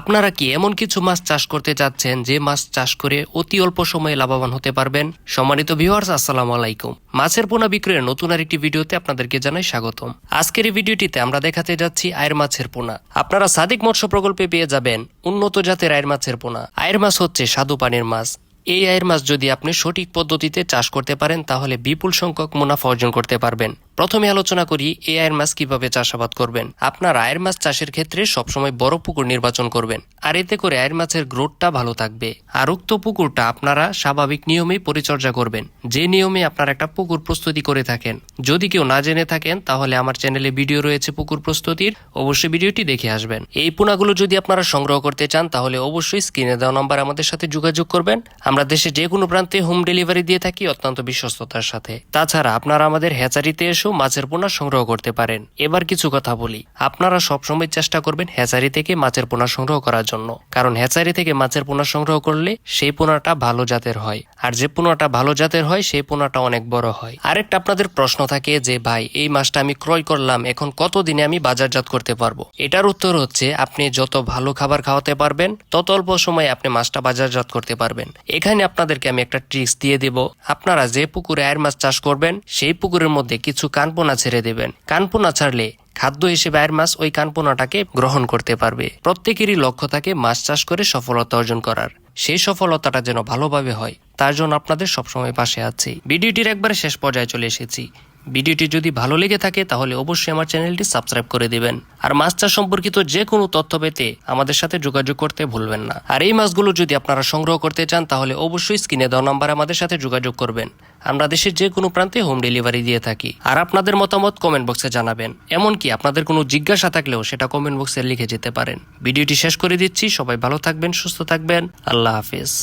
আপনারা কি এমন কিছু মাছ চাষ করতে চাচ্ছেন যে মাছ চাষ করে অতি অল্প সময়ে লাভবান হতে পারবেন? সম্মানিত ভিউয়ার্স আসসালামু আলাইকুম। মাছের পোনা বিক্রয়ের নতুন আরেকটি ভিডিওতে আপনাদেরকে জানাই স্বাগতম। আজকের এই ভিডিওটিতে আমরা দেখাতে যাচ্ছি আয়ের মাছের পোনা। আপনারা সাদিক মৎস্য প্রকল্পে পেয়ে যাবেন উন্নত জাতের আয়ের মাছের পোনা। আয়ের মাছ হচ্ছে স্বাদু পানির মাছ। এই আয়ের মাছ যদি আপনি সঠিক পদ্ধতিতে চাষ করতে পারেন, তাহলে বিপুল সংখ্যক মুনাফা অর্জন করতে পারবেন। প্রথমে আলোচনা করি এই আয়ের মাছ কীভাবে চাষাবাদ করবেন। আপনার আয়ের মাছ চাষের ক্ষেত্রে সবসময় বড় পুকুর নির্বাচন করবেন। আর এতে করে আয়ের মাছের গ্রোথটা ভালো থাকবে। আর উক্ত পুকুরটা আপনারা স্বাভাবিক নিয়মেই পরিচর্যা করবেন। যে নিয়মে আপনার একটা পুকুর প্রস্তুতি করে থাকেন। যদি কেউ না জেনে থাকেন, তাহলে আমার চ্যানেলে ভিডিও রয়েছে পুকুর প্রস্তুতির। অবশ্যই ভিডিওটি দেখে আসবেন। এই পোনাগুলো যদি আপনারা সংগ্রহ করতে চান, তাহলে অবশ্যই স্ক্রিনে দেওয়া নম্বর আমাদের সাথে যোগাযোগ করবেন। আমরা দেশে যে কোনো প্রান্তে হোম ডেলিভারি দিয়ে থাকি অত্যন্ত বিশ্বস্ততার সাথে। তাছাড়া আপনারা আমাদের হ্যাচারিতে এসেও মাছের পোনা সংগ্রহ করতে পারেন। এবার কিছু কথা বলি। আপনারা সবসময় চেষ্টা করবেন হ্যাচারি থেকে মাছের পোনা সংগ্রহ করার জন্য। কারণ হ্যাচারি থেকে মাছের পোনা সংগ্রহ করলে সেই পোনাটা ভালো জাতের হয়। আর যে পোনাটা ভালো জাতের হয়, সেই পোনাটা অনেক বড় হয়। আরেকটা আপনাদের প্রশ্ন থাকে যে, ভাই, এই মাছটা আমি ক্রয় করলাম, এখন কত দিনে আমি বাজারজাত করতে পারব? এটার উত্তর হচ্ছে, আপনি যত ভালো খাবার খাওয়াতে পারবেন, তত অল্প সময়ে আপনি মাছটা বাজারজাত করতে পারবেন। এখানে আপনাদেরকে আমি একটা ট্রিক্স দিয়ে দেব। আপনারা যে পুকুরে আয়ের মাছ চাষ করবেন, সেই পুকুরের মধ্যে কিছু কানপোনা ছেড়ে দেবেন। কানপোনা ছাড়লে খাদ্য হিসেবে আয়ের মাছ ওই কানপোনাটাকে গ্রহণ করতে পারবে। প্রত্যেকেরই লক্ষ্য থাকে মাছ চাষ করে সফলতা অর্জন করার। সেই সফলতাটা যেন ভালোভাবে হয়, তার জন্য আপনাদের সবসময় পাশে আছি। ভিডিওটির একবার শেষ পর্যায়ে চলে এসেছি। ভিডিওটি যদি ভালো লেগে থাকে, তাহলে অবশ্যই আমার চ্যানেলটি সাবস্ক্রাইব করে দিবেন। আর মাছ চাষ সম্পর্কিত যে কোনো তথ্য পেতে আমাদের সাথে যোগাযোগ করতে ভুলবেন না। আর এই মাছগুলো যদি আপনারা সংগ্রহ করতে চান, তাহলে অবশ্যই স্ক্রিনে দেওয়া নাম্বার আমাদের সাথে যোগাযোগ করবেন। আমরা দেশের যে কোনো প্রান্তে হোম ডেলিভারি দিয়ে থাকি। আর আপনাদের মতামত কমেন্ট বক্সে জানাবেন। এমনকি আপনাদের কোনো জিজ্ঞাসা থাকলেও সেটা কমেন্ট বক্সে লিখে যেতে পারেন। ভিডিওটি শেষ করে দিচ্ছি। সবাই ভালো থাকবেন, সুস্থ থাকবেন। আল্লাহ হাফিজ।